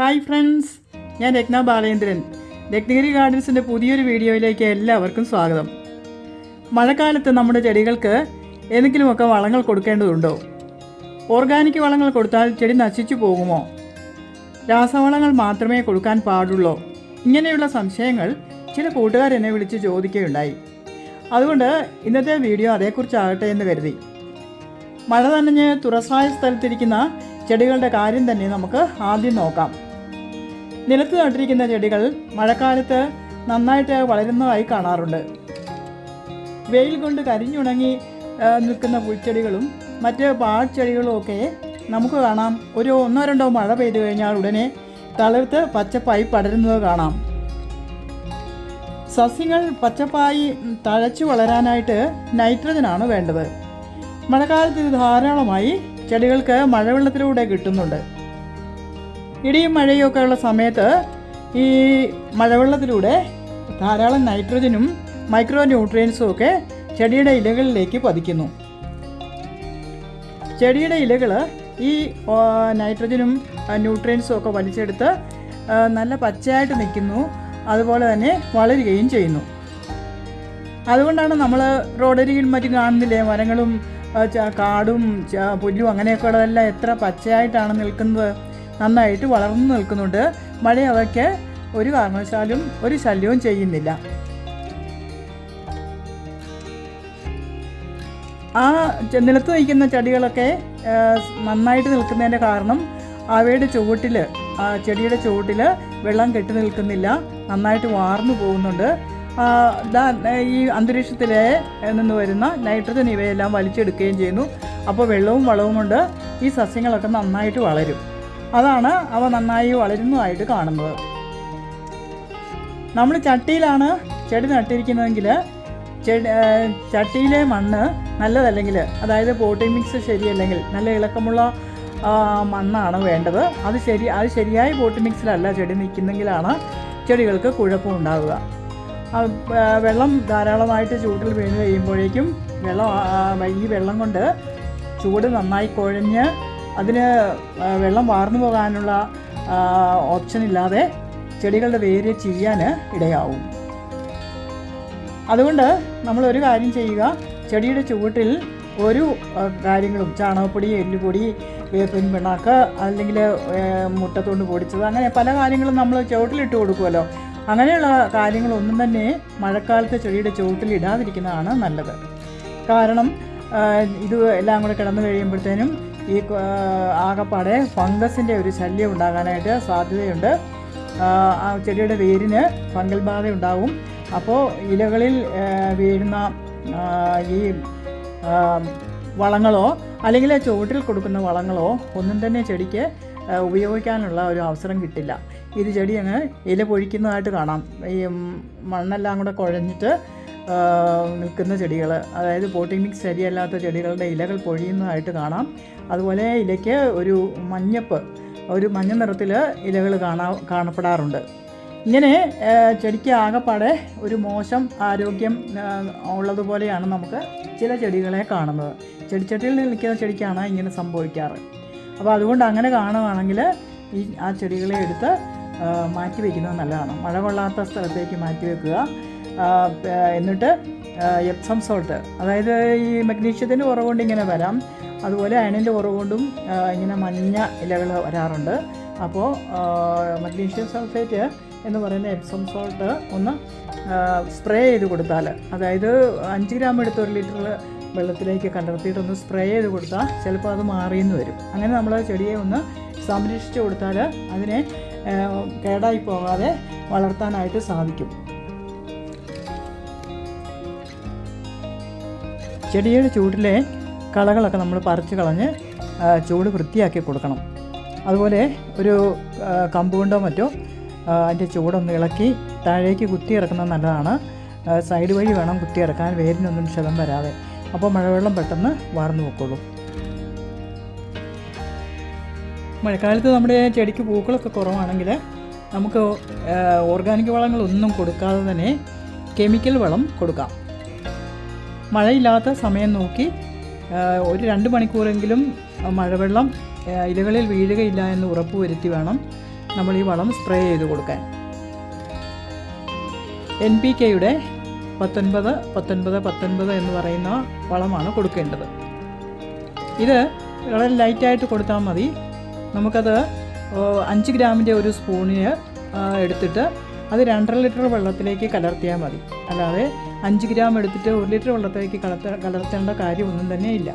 Hi friends ഞാൻ രത്ന ബാലേന്ദ്രൻ. രത്നഗിരി ഗാർഡൻസിന്റെ പുതിയൊരു വീഡിയോയിലേക്ക് എല്ലാവർക്കും സ്വാഗതം. മഴക്കാലത്ത് നമ്മുടെ ചെടികൾക്ക് എന്തെങ്കിലുമൊക്കെ വളങ്ങൾ കൊടുക്കേണ്ടതുണ്ടോ? ഓർഗാനിക് വളങ്ങൾ കൊടുത്താൽ ചെടി നശിച്ചു പോകുമോ? രാസവളങ്ങൾ മാത്രമേ കൊടുക്കാൻ പാടുള്ളൂ? ഇങ്ങനെയുള്ള സംശയങ്ങൾ ചില കൂട്ടുകാരെന്നെ വിളിച്ച് ചോദിക്കുകയുണ്ടായി. അതുകൊണ്ട് ഇന്നത്തെ വീഡിയോ അതേക്കുറിച്ചാകട്ടെ എന്ന് കരുതി. മഴ നനഞ്ഞ് തുറസായ സ്ഥലത്തിരിക്കുന്ന ചെടികളുടെ കാര്യം തന്നെ നമുക്ക് ആദ്യം നോക്കാം. നിലത്ത് നട്ടിരിക്കുന്ന ചെടികൾ മഴക്കാലത്ത് നന്നായിട്ട് വളരുന്നതായി കാണാറുണ്ട്. വെയിൽ കൊണ്ട് കരിഞ്ഞുണങ്ങി നിൽക്കുന്ന പുൽച്ചെടികളും മറ്റ് പാഴ്ചെടികളും ഒക്കെ നമുക്ക് കാണാം. ഒരു ഒന്നോ രണ്ടോ മഴ പെയ്തു കഴിഞ്ഞാൽ ഉടനെ തളിർത്ത് പച്ചപ്പായി പടരുന്നത് കാണാം. സസ്യങ്ങൾ പച്ചപ്പായി തഴച്ചു വളരാനായിട്ട് നൈട്രജനാണ് വേണ്ടത്. മഴക്കാലത്ത് ഇത് ധാരാളമായി ചെടികൾക്ക് മഴവെള്ളത്തിലൂടെ കിട്ടുന്നുണ്ട്. ഇടിയും മഴയും ഒക്കെ ഉള്ള സമയത്ത് ഈ മഴവെള്ളത്തിലൂടെ ധാരാളം നൈട്രജനും മൈക്രോ ന്യൂട്രിയൻസും ഒക്കെ ചെടിയുടെ ഇലകളിലേക്ക് പതിക്കുന്നു. ചെടിയുടെ ഇലകൾ ഈ നൈട്രജനും ന്യൂട്രിയൻസും ഒക്കെ വലിച്ചെടുത്ത് നല്ല പച്ചയായിട്ട് നിൽക്കുന്നു. അതുപോലെ തന്നെ വളരുകയും ചെയ്യുന്നു. അതുകൊണ്ടാണ് നമ്മൾ റോഡരികിൽ മറ്റും കാണുന്നില്ലേ? മരങ്ങളും കാടും പുല്ലും അങ്ങനെയൊക്കെ ഉള്ളതെല്ലാം എത്ര പച്ചയായിട്ടാണ് നിൽക്കുന്നത്? നന്നായിട്ട് വളർന്നു നിൽക്കുന്നുണ്ട്. മഴ അവയ്ക്ക് ഒരു കാരണവശാലും ഒരു ശല്യവും ചെയ്യുന്നില്ല. ആ നിലത്ത് നിൽക്കുന്ന ചെടികളൊക്കെ നന്നായിട്ട് നിൽക്കുന്നതിന്റെ കാരണം അവയുടെ ചുവട്ടിൽ ആ ചെടിയുടെ ചുവട്ടിൽ വെള്ളം കെട്ടി നിൽക്കുന്നില്ല. നന്നായിട്ട് വാർന്നു പോകുന്നുണ്ട്. ഈ അന്തരീക്ഷത്തിലെ നിന്ന് വരുന്ന നൈട്രജൻ ഇവയെല്ലാം വലിച്ചെടുക്കുകയും ചെയ്യുന്നു. അപ്പോൾ വെള്ളവും വളവും കൊണ്ട് ഈ സസ്യങ്ങളൊക്കെ നന്നായിട്ട് വളരും. അതാണ് അവ നന്നായി വളരുന്നതായിട്ട് കാണുന്നത്. നമ്മൾ ചട്ടിയിലാണ് ചെടി നട്ടിരിക്കുന്നതെങ്കിൽ ചെടി ചട്ടിയിലെ മണ്ണ് നല്ലതല്ലെങ്കിൽ അതായത് പോട്ടിംഗ് മിക്സ് ശരിയല്ലെങ്കിൽ നല്ല ഇളക്കമുള്ള മണ്ണാണ് വേണ്ടത്. അത് ശരി അത് ശരിയായ പോട്ടിംഗ് മിക്സിലല്ല ചെടി നിൽക്കുന്നെങ്കിലാണ് ചെടികൾക്ക് ആ, വെള്ളം ധാരാളമായിട്ട് ചൂട്ടിൽ വീണ് കഴിയുമ്പോഴേക്കും വെള്ളം ഈ വെള്ളം കൊണ്ട് ചൂട് നന്നായി കുഴഞ്ഞ് അതിന് വെള്ളം വാർന്നു പോകാനുള്ള ഓപ്ഷൻ ഇല്ലാതെ ചെടികളുടെ വേര് ചെയ്യാൻ ഇടയാവും. അതുകൊണ്ട് നമ്മൾ ഒരു കാര്യം ചെയ്യുക ചെടിയുടെ ചുവട്ടിൽ ഒരു കാര്യങ്ങളും ചാണകപ്പൊടി എല്ലുപൊടി വേപ്പിൻ പിണ്ണാക്ക് അല്ലെങ്കിൽ മുട്ടത്തോണ്ട് പൊടിച്ചത് അങ്ങനെ പല കാര്യങ്ങളും നമ്മൾ ചുവട്ടിലിട്ട് കൊടുക്കുമല്ലോ. അങ്ങനെയുള്ള കാര്യങ്ങളൊന്നും തന്നെ മഴക്കാലത്ത് ചെടിയുടെ ചുവട്ടിൽ ഇടാതിരിക്കുന്നതാണ് നല്ലത്. കാരണം ഇത് എല്ലാം കൂടെ കിടന്നു കഴിയുമ്പോഴത്തേനും ഈ ആകപ്പാടെ ഫംഗസിന്റെ ഒരു ശല്യം ഉണ്ടാകാനായിട്ട് സാധ്യതയുണ്ട്. ആ, ചെടിയുടെ വേരിന് ഫംഗൽ ബാധ ഉണ്ടാവും. അപ്പോൾ ഇലകളിൽ വീഴുന്ന ഈ വളങ്ങളോ അല്ലെങ്കിൽ ചുവട്ടിൽ കൊടുക്കുന്ന വളങ്ങളോ ഒന്നും തന്നെ ചെടിക്ക് ഉപയോഗിക്കാനുള്ള ഒരു അവസരം കിട്ടില്ല. ഇത് ചെടി അങ്ങ് ഇല പൊഴിക്കുന്നതായിട്ട് കാണാം. ഈ മണ്ണെല്ലാം കൂടെ കുഴഞ്ഞിട്ട് നിൽക്കുന്ന ചെടികൾ അതായത് പോട്ടിംഗ് മിക്സ് ശരിയല്ലാത്ത ചെടികളുടെ ഇലകൾ പൊഴിയുന്നതായിട്ട് കാണാം. അതുപോലെ ഇലയ്ക്ക് ഒരു മഞ്ഞപ്പ് ഒരു മഞ്ഞ നിറത്തിൽ ഇലകൾ കാണാ കാണപ്പെടാറുണ്ട്. ഇങ്ങനെ ചെടിക്ക് ആകെപ്പാടെ ഒരു മോശം ആരോഗ്യം ഉള്ളതുപോലെയാണ് നമുക്ക് ചില ചെടികളെ കാണുന്നത്. ചെടിച്ചട്ടിയിൽ നിൽക്കുന്ന ചെടിക്കാണ് ഇങ്ങനെ സംഭവിക്കാറ്. അപ്പോൾ അതുകൊണ്ട് അങ്ങനെ കാണുകയാണെങ്കിൽ ഈ ആ ചെടികളെ എടുത്ത് മാറ്റി വയ്ക്കുന്നത് നല്ലതാണ്. മഴ കൊള്ളാത്ത സ്ഥലത്തേക്ക് മാറ്റി വെക്കുക എന്നിട്ട് എപ്സം സോൾട്ട്. അതായത് ഈ മഗ്നീഷ്യത്തിന്റെ കുറവുകൊണ്ട് ഇങ്ങനെ വരാം. അതുപോലെ അയണിന്റെ കുറവുകൊണ്ടും ഇങ്ങനെ മഞ്ഞ ഇലകൾ വരാറുണ്ട്. അപ്പോൾ മഗ്നീഷ്യം സൾഫേറ്റ് എന്ന് പറയുന്ന എപ്സം സോൾട്ട് ഒന്ന് സ്പ്രേ ചെയ്ത് കൊടുത്താൽ അതായത് അഞ്ച് ഗ്രാം എടുത്ത് ഒരു ലിറ്റർ വെള്ളത്തിലേക്ക് കലർത്തിയിട്ടൊന്ന് സ്പ്രേ ചെയ്ത് കൊടുത്താൽ ചിലപ്പോൾ അത് മാറിയെന്ന് വരും. അങ്ങനെ നമ്മൾ ചെടിയെ ഒന്ന് സംരക്ഷിച്ച് കൊടുത്താൽ അതിനെ കേടായി പോകാതെ വളർത്താനായിട്ട് സാധിക്കും. ചെടിയുടെ ചൂടിലെ കളകളൊക്കെ നമ്മൾ പറിച്ച് കളഞ്ഞ് ചൂട് വൃത്തിയാക്കി കൊടുക്കണം. അതുപോലെ ഒരു കമ്പ് കൊണ്ടോ മറ്റോ അതിന്റെ ചൂടൊന്ന് ഇളക്കി താഴേക്ക് കുത്തി ഇറക്കുന്നത് നല്ലതാണ്. സൈഡ് വഴി വേണം കുത്തി ഇറക്കാൻ വേരിനൊന്നും ക്ഷതം വരാതെ. അപ്പോൾ മഴവെള്ളം പെട്ടെന്ന് വാർന്നു പൊക്കോളും. മഴക്കാലത്ത് നമ്മുടെ ചെടിക്ക് പൂക്കളൊക്കെ കുറവാണെങ്കിൽ നമുക്ക് ഓർഗാനിക് വളങ്ങളൊന്നും കൊടുക്കാതെ തന്നെ കെമിക്കൽ വളം കൊടുക്കാം. മഴയില്ലാത്ത സമയം നോക്കി ഒരു രണ്ട് മണിക്കൂറെങ്കിലും മഴവെള്ളം ഇലകളിൽ വീഴുകയില്ല എന്ന് ഉറപ്പ് വരുത്തി വേണം നമ്മൾ ഈ വളം സ്പ്രേ ചെയ്ത് കൊടുക്കാൻ. എൻ പി കെയുടെ പത്തൊൻപത് പത്തൊൻപത് പത്തൊൻപത് എന്ന് പറയുന്ന വളമാണ് കൊടുക്കേണ്ടത്. ഇത് വളരെ ലൈറ്റായിട്ട് കൊടുത്താൽ മതി. നമുക്കത് അഞ്ച് ഗ്രാമിന്റെ ഒരു സ്പൂണിന് എടുത്തിട്ട് അത് രണ്ടര ലിറ്റർ വെള്ളത്തിലേക്ക് കലർത്തിയാൽ മതി. അല്ലാതെ അഞ്ച് ഗ്രാം എടുത്തിട്ട് ഒരു ലിറ്റർ വെള്ളത്തിലേക്ക് കലർത്ത കലർത്തേണ്ട കാര്യമൊന്നും തന്നെ ഇല്ല.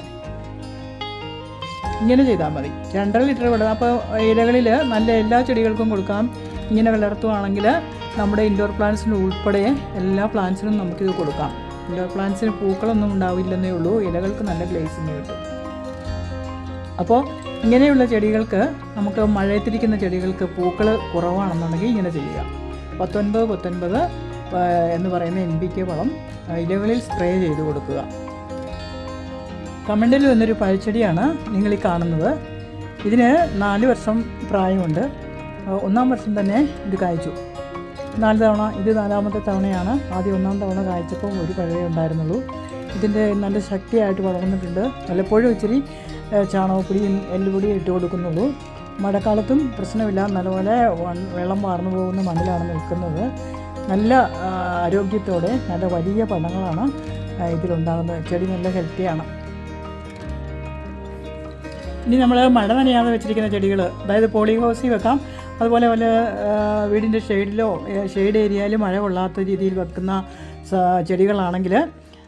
ഇങ്ങനെ ചെയ്താൽ മതി. രണ്ടര ലിറ്റർ വെള്ളം അപ്പോൾ ഇലകളിൽ നല്ല എല്ലാ ചെടികൾക്കും കൊടുക്കാം. ഇങ്ങനെ വളർത്തുവാണെങ്കിൽ നമ്മുടെ ഇൻഡോർ പ്ലാന്റ്സിന് ഉൾപ്പെടെ എല്ലാ പ്ലാന്റ്സിനും നമുക്കിത് കൊടുക്കാം. ഇൻഡോർ പ്ലാന്റ്സിന് പൂക്കളൊന്നും ഉണ്ടാവില്ലെന്നേ ഉള്ളൂ. ഇലകൾക്ക് നല്ല ഗ്ലേസിങ് കിട്ടും. അപ്പോൾ ഇങ്ങനെയുള്ള ചെടികൾക്ക് നമുക്ക് മഴയത്തിരിക്കുന്ന ചെടികൾക്ക് പൂക്കൾ കുറവാണെന്നുണ്ടെങ്കിൽ ഇങ്ങനെ ചെയ്യുക. പത്തൊൻപത് പത്തൊൻപത് എന്ന് പറയുന്ന എൻ പി കെ വളം ഇലകളിൽ സ്പ്രേ ചെയ്ത് കൊടുക്കുക. കമണ്ടിൽ വന്നൊരു പഴച്ചെടിയാണ് നിങ്ങൾ ഈ കാണുന്നത്. ഇതിന് നാല് വർഷം പ്രായമുണ്ട്. ഒന്നാം വർഷം തന്നെ ഇത് കായ്ച്ചു. നാല് തവണ ഇത് നാലാമത്തെ തവണയാണ്. ആദ്യം ഒന്നാം തവണ കായ്ച്ചപ്പോൾ ഒരു പഴയ ഉണ്ടായിരുന്നുള്ളൂ. ഇതിന്റെ നല്ല ശക്തിയായിട്ട് വളർന്നിട്ടുണ്ട്. വല്ലപ്പോഴും ഇച്ചിരി ചാണകപ്പൊടിയും എല്ലുപൊടിയും ഇട്ട് കൊടുക്കുന്നുള്ളൂ. മഴക്കാലത്തും പ്രശ്നമില്ല. നല്ലപോലെ വെള്ളം വാർന്നു പോകുന്ന മണ്ണിലാണ് നിൽക്കുന്നത്. നല്ല ആരോഗ്യത്തോടെ നല്ല വലിയ പഴങ്ങളാണ് ആ, ഇതിലുണ്ടാകുന്നത്. ചെടി നല്ല ഹെൽത്തിയാണ് ഇനി നമ്മൾ മഴ നനയാതെ വെച്ചിരിക്കുന്ന ചെടികൾ അതായത് പോളി വെക്കാം. അതുപോലെ ആ, വീടിന്റെ ഷെയ്ഡിലോ ഷെയ്ഡ് ഏരിയയിലോ മഴ കൊള്ളാത്ത രീതിയിൽ വെക്കുന്ന ചെടികളാണെങ്കിൽ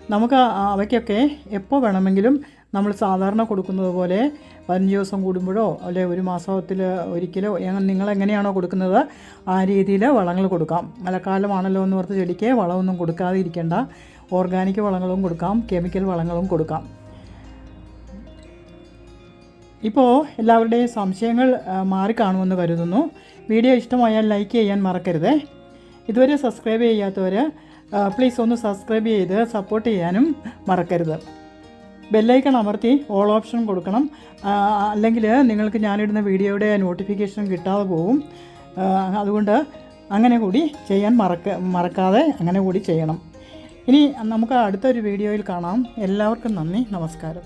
നമുക്ക് അവയ്ക്കൊക്കെ എപ്പോൾ വേണമെങ്കിലും നമ്മൾ സാധാരണ കൊടുക്കുന്നത് പോലെ പതിനഞ്ച് ദിവസം കൂടുമ്പോഴോ അല്ലെ ഒരു മാസത്തിൽ ഒരിക്കലോ നിങ്ങൾ എങ്ങനെയാണോ കൊടുക്കുന്നത് ആ രീതിയിൽ വളങ്ങൾ കൊടുക്കാം. മഴക്കാലമാണല്ലോ എന്ന് ഓർത്ത് ചെടിക്ക് വളമൊന്നും കൊടുക്കാതെ ഇരിക്കേണ്ട ഓർഗാനിക് വളങ്ങളും കൊടുക്കാം കെമിക്കൽ വളങ്ങളും കൊടുക്കാം. ഇപ്പോൾ എല്ലാവരുടെയും സംശയങ്ങൾ മാറിക്കാണുമെന്ന് കരുതുന്നു. വീഡിയോ ഇഷ്ടമായാൽ ലൈക്ക് ചെയ്യാൻ മറക്കരുത്. ഇതുവരെ സബ്സ്ക്രൈബ് ചെയ്യാത്തവർ പ്ലീസ് ഒന്ന് സബ്സ്ക്രൈബ് ചെയ്ത് സപ്പോർട്ട് ചെയ്യാനും മറക്കരുത്. ബെല്ലൈക്കൺ അമർത്തി ഓൾ ഓപ്ഷൻ കൊടുക്കണം. അല്ലെങ്കിൽ നിങ്ങൾക്ക് ഞാനിടുന്ന വീഡിയോയുടെ നോട്ടിഫിക്കേഷൻ കിട്ടാതെ പോകും അതുകൊണ്ട് അങ്ങനെ കൂടി ചെയ്യാൻ മറക്ക മറക്കാതെ അങ്ങനെ കൂടി ചെയ്യണം. ഇനി നമുക്ക് അടുത്തൊരു വീഡിയോയിൽ കാണാം. എല്ലാവർക്കും നന്ദി നമസ്കാരം.